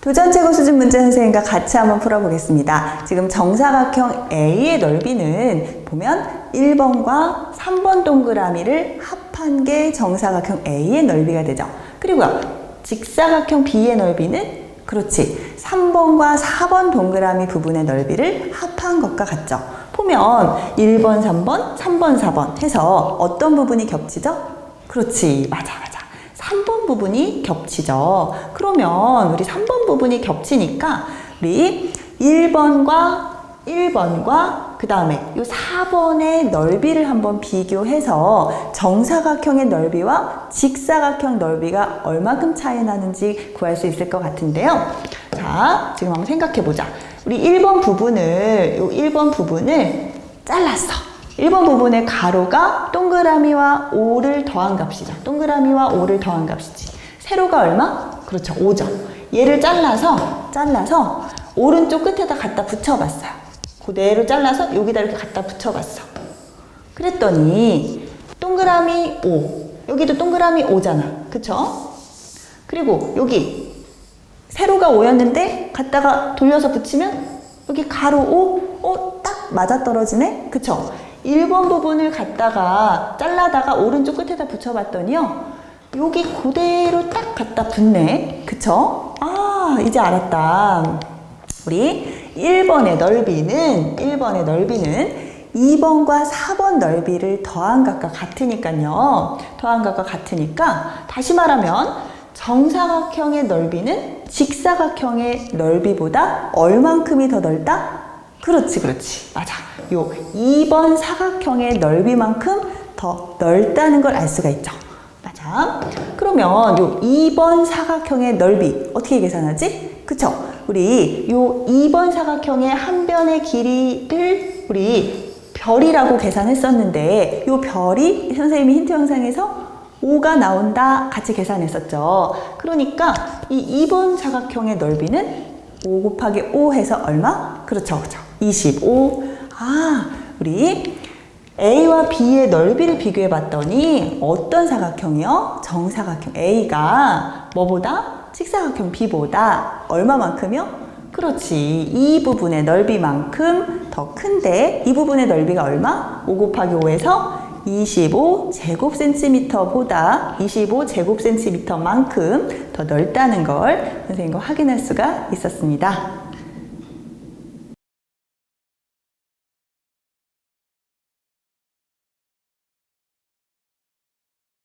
도전 최고 수준 문제 선생님과 같이 한번 풀어보겠습니다. 지금 정사각형 A의 넓이는 보면 1번과 3번 동그라미를 합한 게 정사각형 A의 넓이가 되죠. 그리고요, 직사각형 B의 넓이는 그렇지. 3번과 4번 동그라미 부분의 넓이를 합한 것과 같죠. 보면 1번, 3번, 3번, 4번 해서 어떤 부분이 겹치죠? 그렇지. 맞아, 맞아. 3번 부분이 겹치죠. 그러면 우리 3번 부분이 겹치니까 우리 1번과 1번과 그 다음에 이 4번의 넓이를 한번 비교해서 정사각형의 넓이와 직사각형 넓이가 얼마큼 차이 나는지 구할 수 있을 것 같은데요. 자, 지금 한번 생각해 보자. 우리 1번 부분을, 이 1번 부분을 잘랐어. 1번 부분의 가로가 동그라미와 5를 더한 값이죠. 동그라미와 5를 더한 값이지. 세로가 얼마? 그렇죠. 5죠. 얘를 잘라서, 잘라서 오른쪽 끝에다 갖다 붙여봤어요. 그대로 잘라서 여기다 이렇게 갖다 붙여봤어. 그랬더니 동그라미 5. 여기도 동그라미 5잖아. 그쵸? 그리고 여기 세로가 5였는데 갖다가 돌려서 붙이면 여기 가로 5? 어, 딱 맞아떨어지네? 그쵸? 1번 부분을 갖다가 잘라다가 오른쪽 끝에다 붙여봤더니요. 여기 그대로 딱 갖다 붙네. 그쵸? 아, 이제 알았다. 우리 1번의 넓이는, 1번의 넓이는 2번과 4번 넓이를 더한 값과 같으니까요. 더한 값과 같으니까 다시 말하면 정사각형의 넓이는 직사각형의 넓이보다 얼만큼이 더 넓다? 그렇지, 그렇지. 맞아. 요 2번 사각형의 넓이만큼 더 넓다는 걸 알 수가 있죠. 맞아. 그러면 요 2번 사각형의 넓이 어떻게 계산하지? 그쵸? 우리 요 2번 사각형의 한 변의 길이를 우리 별이라고 계산했었는데 요 별이 선생님이 힌트 영상에서 5가 나온다 같이 계산했었죠. 그러니까 이 2번 사각형의 넓이는 5 곱하기 5 해서 얼마? 그렇죠, 그렇죠. 25. 아, 우리 A와 B의 넓이를 비교해 봤더니 어떤 사각형이요? 정사각형 A가 뭐보다? 직사각형 B보다 얼마만큼이요? 그렇지. 이 부분의 넓이만큼 더 큰데 이 부분의 넓이가 얼마? 5 곱하기 5에서 25 제곱센티미터보다 25 제곱센티미터만큼 더 넓다는 걸 선생님과 확인할 수가 있었습니다.